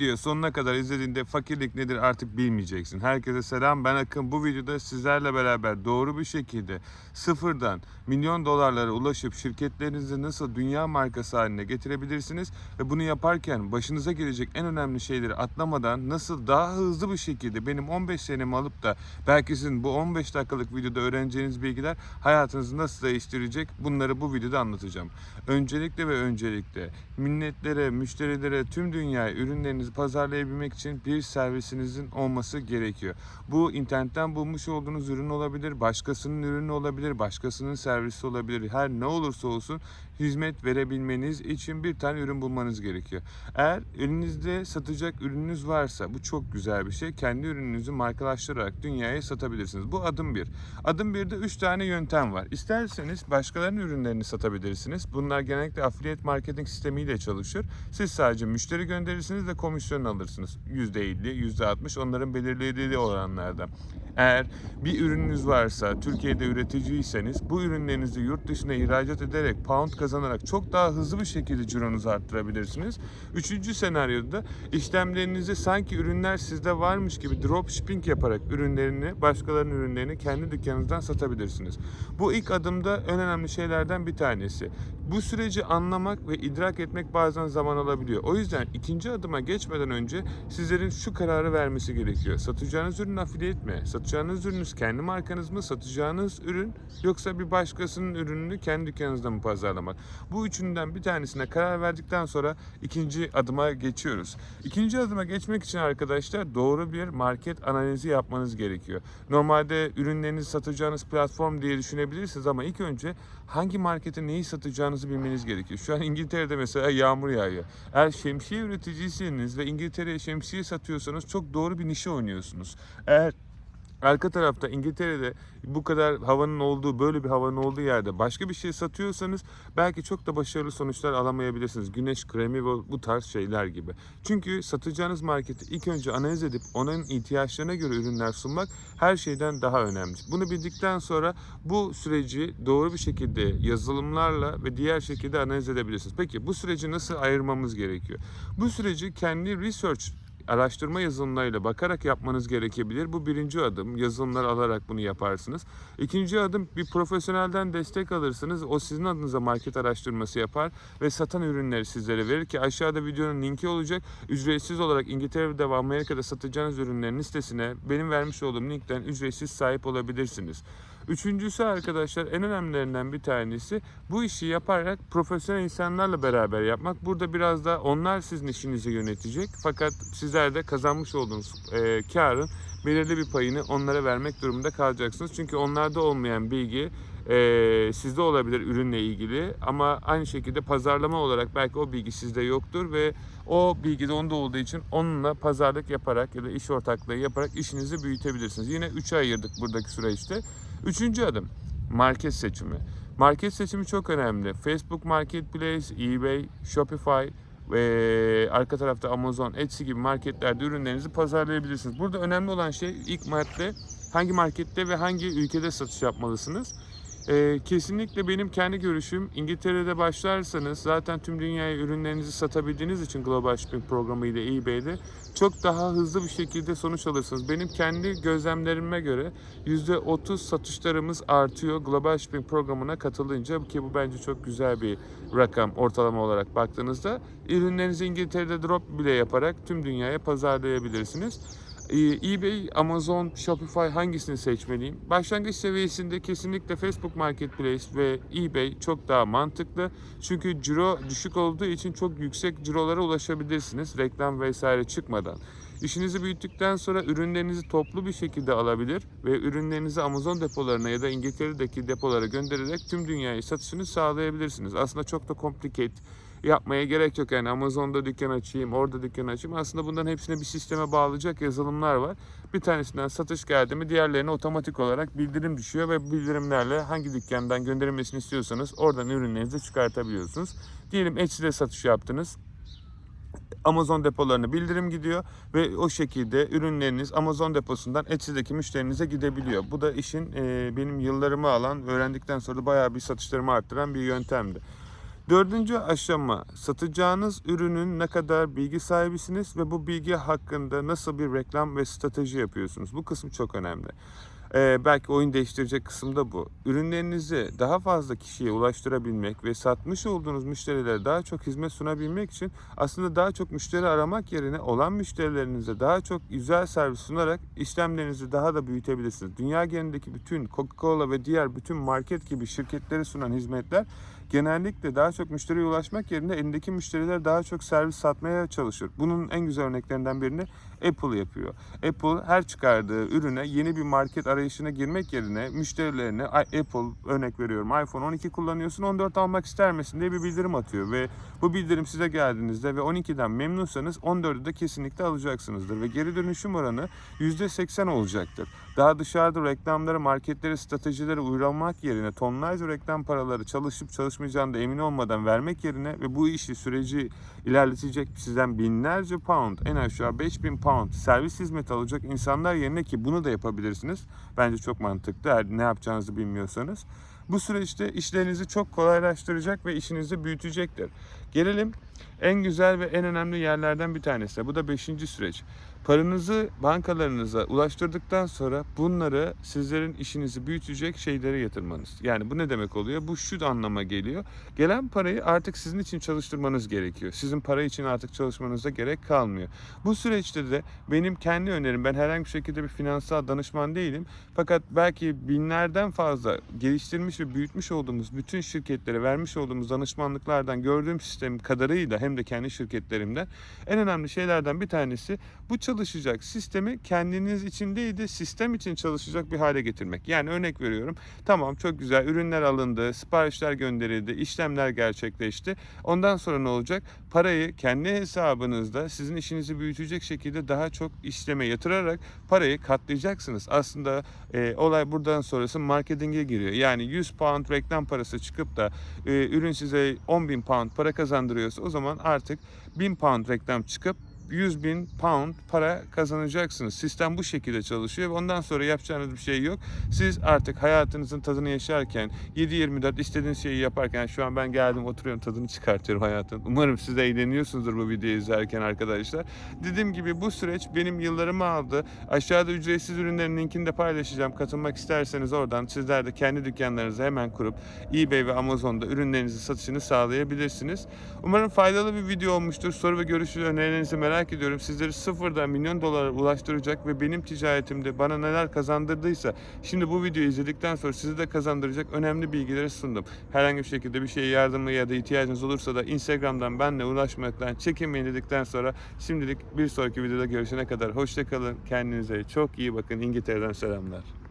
diyor sonuna kadar izlediğinde fakirlik nedir artık bilmeyeceksin. Herkese selam ben Akın. Bu videoda sizlerle beraber doğru bir şekilde sıfırdan milyon dolarlara ulaşıp şirketlerinizi nasıl dünya markası haline getirebilirsiniz ve bunu yaparken başınıza gelecek en önemli şeyleri atlamadan nasıl daha hızlı bir şekilde benim 15 senemi alıp da belki sizin bu 15 dakikalık videoda öğreneceğiniz bilgiler hayatınızı nasıl değiştirecek bunları bu videoda anlatacağım. Öncelikle ve öncelikle milletlere, müşterilere, tüm dünyaya ürünlerinizi pazarlayabilmek için bir servisinizin olması gerekiyor. Bu internetten bulmuş olduğunuz ürün olabilir, başkasının ürünü olabilir, başkasının servisi olabilir. Her ne olursa olsun hizmet verebilmeniz için bir tane ürün bulmanız gerekiyor. Eğer elinizde satacak ürününüz varsa bu çok güzel bir şey. Kendi ürününüzü markalaştırarak dünyaya satabilirsiniz. Bu adım bir. Adım birde 3 tane yöntem var. İsterseniz başkalarının ürünlerini satabilirsiniz. Bunlar genellikle affiliate marketing sistemiyle çalışır. Siz sadece müşteri gönderirsiniz ve komisyon alırsınız. %50, %60 onların belirlediği oranlarda. Eğer bir ürününüz varsa, Türkiye'de üreticiyseniz bu ürünlerinizi yurt dışına ihracat ederek pound kazanarak çok daha hızlı bir şekilde cironuzu arttırabilirsiniz. Üçüncü senaryoda işlemlerinizi sanki ürünler sizde varmış gibi dropshipping yaparak ürünlerini, başkalarının ürünlerini kendi dükkanınızdan satabilirsiniz. Bu ilk adımda en önemli şeylerden bir tanesi. Bu süreci anlamak ve idrak etmek bazen zaman alabiliyor. O yüzden ikinci adıma geçmeden önce sizlerin şu kararı vermesi gerekiyor. Satacağınız ürün affiliate mi? Satacağınız ürününüz kendi markanız mı? Satacağınız ürün yoksa bir başkasının ürününü kendi dükkanınızda mı pazarlamak? Bu üçünden bir tanesine karar verdikten sonra ikinci adıma geçiyoruz. İkinci adıma geçmek için arkadaşlar doğru bir market analizi yapmanız gerekiyor. Normalde ürünlerinizi satacağınız platform diye düşünebilirsiniz ama ilk önce hangi markete neyi satacağınızı bilmeniz gerekiyor. Şu an İngiltere'de mesela yağmur yağıyor. Eğer şemsiye üreticiyseniz ve İngiltere'ye şemsiye satıyorsanız çok doğru bir nişe oynuyorsunuz. Eğer arka tarafta İngiltere'de bu kadar havanın olduğu böyle bir havanın olduğu yerde başka bir şey satıyorsanız belki çok da başarılı sonuçlar alamayabilirsiniz. Güneş kremi ve bu tarz şeyler gibi. Çünkü satacağınız marketi ilk önce analiz edip onun ihtiyaçlarına göre ürünler sunmak her şeyden daha önemli. Bunu bildikten sonra bu süreci doğru bir şekilde yazılımlarla ve diğer şekilde analiz edebilirsiniz. Peki bu süreci nasıl ayırmamız gerekiyor? Bu süreci kendi research araştırma yazılımlarıyla bakarak yapmanız gerekebilir. Bu birinci adım. Yazılımlar alarak bunu yaparsınız. İkinci adım bir profesyonelden destek alırsınız. O sizin adınıza market araştırması yapar ve satan ürünleri sizlere verir ki aşağıda videonun linki olacak. Ücretsiz olarak İngiltere'de ve Amerika'da satacağınız ürünlerin listesine benim vermiş olduğum linkten ücretsiz sahip olabilirsiniz. Üçüncüsü arkadaşlar en önemlilerinden bir tanesi bu işi yaparak profesyonel insanlarla beraber yapmak. Burada biraz da onlar sizin işinizi yönetecek. Fakat sizler de kazanmış olduğunuz e, karın belirli bir payını onlara vermek durumunda kalacaksınız. Çünkü onlarda olmayan bilgi e, sizde olabilir ürünle ilgili ama aynı şekilde pazarlama olarak belki o bilgi sizde yoktur ve o bilgi de onda olduğu için onunla pazarlık yaparak ya da iş ortaklığı yaparak işinizi büyütebilirsiniz. Yine 3'e ayırdık buradaki süreçte. Üçüncü adım market seçimi. Market seçimi çok önemli. Facebook Marketplace, eBay, Shopify ve arka tarafta Amazon, Etsy gibi marketlerde ürünlerinizi pazarlayabilirsiniz. Burada önemli olan şey ilk madde hangi markette ve hangi ülkede satış yapmalısınız. Ee, kesinlikle benim kendi görüşüm İngiltere'de başlarsanız zaten tüm dünyaya ürünlerinizi satabildiğiniz için Global Shipping programı ile eBay'de çok daha hızlı bir şekilde sonuç alırsınız. Benim kendi gözlemlerime göre %30 satışlarımız artıyor Global Shipping programına katılınca ki bu bence çok güzel bir rakam ortalama olarak baktığınızda. Ürünlerinizi İngiltere'de drop bile yaparak tüm dünyaya pazarlayabilirsiniz. Ee, eBay, Amazon, Shopify hangisini seçmeliyim? Başlangıç seviyesinde kesinlikle Facebook Marketplace ve eBay çok daha mantıklı. Çünkü ciro düşük olduğu için çok yüksek cirolara ulaşabilirsiniz reklam vesaire çıkmadan. İşinizi büyüttükten sonra ürünlerinizi toplu bir şekilde alabilir ve ürünlerinizi Amazon depolarına ya da İngiltere'deki depolara göndererek tüm dünyaya satışını sağlayabilirsiniz. Aslında çok da complicated yapmaya gerek yok. Yani Amazon'da dükkan açayım, orada dükkan açayım. Aslında bunların hepsine bir sisteme bağlayacak yazılımlar var. Bir tanesinden satış geldi mi diğerlerine otomatik olarak bildirim düşüyor ve bildirimlerle hangi dükkandan gönderilmesini istiyorsanız oradan ürünlerinizi çıkartabiliyorsunuz. Diyelim Etsy'de satış yaptınız. Amazon depolarına bildirim gidiyor ve o şekilde ürünleriniz Amazon deposundan Etsy'deki müşterinize gidebiliyor. Bu da işin e, benim yıllarımı alan, öğrendikten sonra da bayağı bir satışlarımı arttıran bir yöntemdi. Dördüncü aşama satacağınız ürünün ne kadar bilgi sahibisiniz ve bu bilgi hakkında nasıl bir reklam ve strateji yapıyorsunuz. Bu kısım çok önemli. Ee, belki oyun değiştirecek kısım da bu. Ürünlerinizi daha fazla kişiye ulaştırabilmek ve satmış olduğunuz müşterilere daha çok hizmet sunabilmek için aslında daha çok müşteri aramak yerine olan müşterilerinize daha çok güzel servis sunarak işlemlerinizi daha da büyütebilirsiniz. Dünya genelindeki bütün Coca-Cola ve diğer bütün market gibi şirketleri sunan hizmetler genellikle daha çok müşteriye ulaşmak yerine elindeki müşterilere daha çok servis satmaya çalışır. Bunun en güzel örneklerinden birini Apple yapıyor. Apple her çıkardığı ürüne yeni bir market arayışına girmek yerine müşterilerine "Ay, Apple örnek veriyorum iPhone 12 kullanıyorsun 14 almak ister misin diye bir bildirim atıyor ve bu bildirim size geldiğinizde ve 12'den memnunsanız 14'ü de kesinlikle alacaksınızdır ve geri dönüşüm oranı %80 olacaktır. Daha dışarıda reklamları, marketlere, stratejilere uygulamak yerine tonlarca reklam paraları çalışıp çalışmayacağını da emin olmadan vermek yerine ve bu işi süreci ilerletecek sizden binlerce pound en aşağı 5000 pound servis hizmeti alacak insanlar yerine ki bunu da yapabilirsiniz. Bence çok mantıklı eğer ne yapacağınızı bilmiyorsanız. Bu süreçte işlerinizi çok kolaylaştıracak ve işinizi büyütecektir. Gelelim en güzel ve en önemli yerlerden bir tanesi. Bu da 5. süreç. Paranızı bankalarınıza ulaştırdıktan sonra bunları sizlerin işinizi büyütecek şeylere yatırmanız. Yani bu ne demek oluyor? Bu şu anlama geliyor. Gelen parayı artık sizin için çalıştırmanız gerekiyor. Sizin para için artık çalışmanıza gerek kalmıyor. Bu süreçte de benim kendi önerim, ben herhangi bir şekilde bir finansal danışman değilim. Fakat belki binlerden fazla geliştirmiş ve büyütmüş olduğumuz bütün şirketlere vermiş olduğumuz danışmanlıklardan gördüğüm sistem kadarıyla hem de kendi şirketlerimden en önemli şeylerden bir tanesi bu çalışacak sistemi kendiniz için değil de sistem için çalışacak bir hale getirmek. Yani örnek veriyorum. Tamam çok güzel ürünler alındı, siparişler gönderildi, işlemler gerçekleşti. Ondan sonra ne olacak? Parayı kendi hesabınızda sizin işinizi büyütecek şekilde daha çok işleme yatırarak parayı katlayacaksınız. Aslında e, olay buradan sonrası marketinge giriyor. Yani 100 pound reklam parası çıkıp da e, ürün size 10 bin pound para kazandırıyorsa o zaman artık 1000 pound reklam çıkıp 100 bin pound para kazanacaksınız. Sistem bu şekilde çalışıyor ve ondan sonra yapacağınız bir şey yok. Siz artık hayatınızın tadını yaşarken 7-24 istediğiniz şeyi yaparken şu an ben geldim oturuyorum tadını çıkartıyorum hayatın. Umarım siz de eğleniyorsunuzdur bu videoyu izlerken arkadaşlar. Dediğim gibi bu süreç benim yıllarımı aldı. Aşağıda ücretsiz ürünlerin linkini de paylaşacağım. Katılmak isterseniz oradan sizler de kendi dükkanlarınızı hemen kurup eBay ve Amazon'da ürünlerinizi satışını sağlayabilirsiniz. Umarım faydalı bir video olmuştur. Soru ve görüş önerilerinizi merak ediyorum. Sizleri sıfırdan milyon dolara ulaştıracak ve benim ticaretimde bana neler kazandırdıysa şimdi bu videoyu izledikten sonra sizi de kazandıracak önemli bilgileri sundum. Herhangi bir şekilde bir şeye yardımı ya da ihtiyacınız olursa da Instagram'dan benle ulaşmaktan çekinmeyin dedikten sonra şimdilik bir sonraki videoda görüşene kadar hoşçakalın. Kendinize çok iyi bakın. İngiltere'den selamlar.